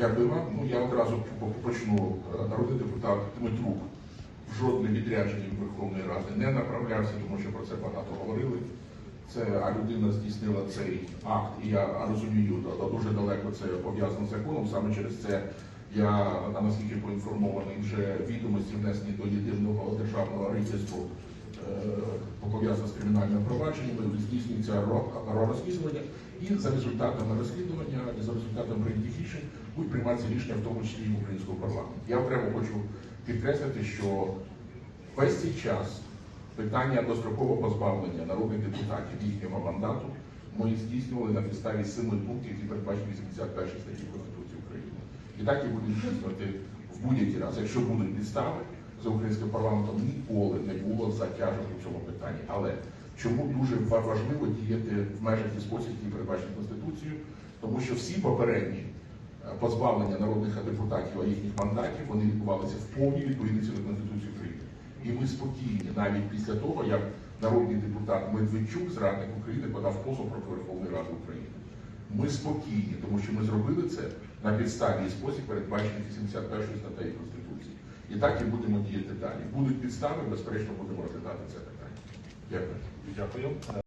Дякую вам. Ну я одразу почну. Е, Народний депутат Дмитрук в жодне відрядження Верховної Ради не направлявся, тому що про це багато говорили. Це а людина здійснила цей акт, і я розумію, да, дуже далеко це пов'язано з законом. Саме через це я наскільки поінформований, вже відомості внесені до єдиного державного реєстру е, пов'язано з кримінальним провадженням, здійснюється ро- ро- розслідування, і за результатами розслідування, за рішень будуть прийматися рішення, в тому числі і українському парламенті. Я окремо хочу підкреслити, що весь цей час питання дострокового позбавлення народних депутатів їхнього мандату ми здійснювали на підставі семи пунктів, які передбачені 81 статті Конституції України. І так і будемо здійснювати в будь-який раз. Якщо будуть підстави за українським парламентом, ніколи не було затяжок у цьому питанні. Але чому дуже важливо діяти в межах і спосіб, який передбачений Конституцією, тому що всі попередні е, позбавлення народних депутатів а їхніх мандатів вони відбувалися в повній відповідності до Конституції України. І ми спокійні навіть після того, як народний депутат Медведчук, зрадник України, подав позов проти Верховної Ради України. Ми спокійні, тому що ми зробили це на підставі і спосіб, передбачений 81 статтею Конституції. І так і будемо діяти далі. Будуть підстави, безперечно, будемо розглядати це питання. Дякую. Дякую.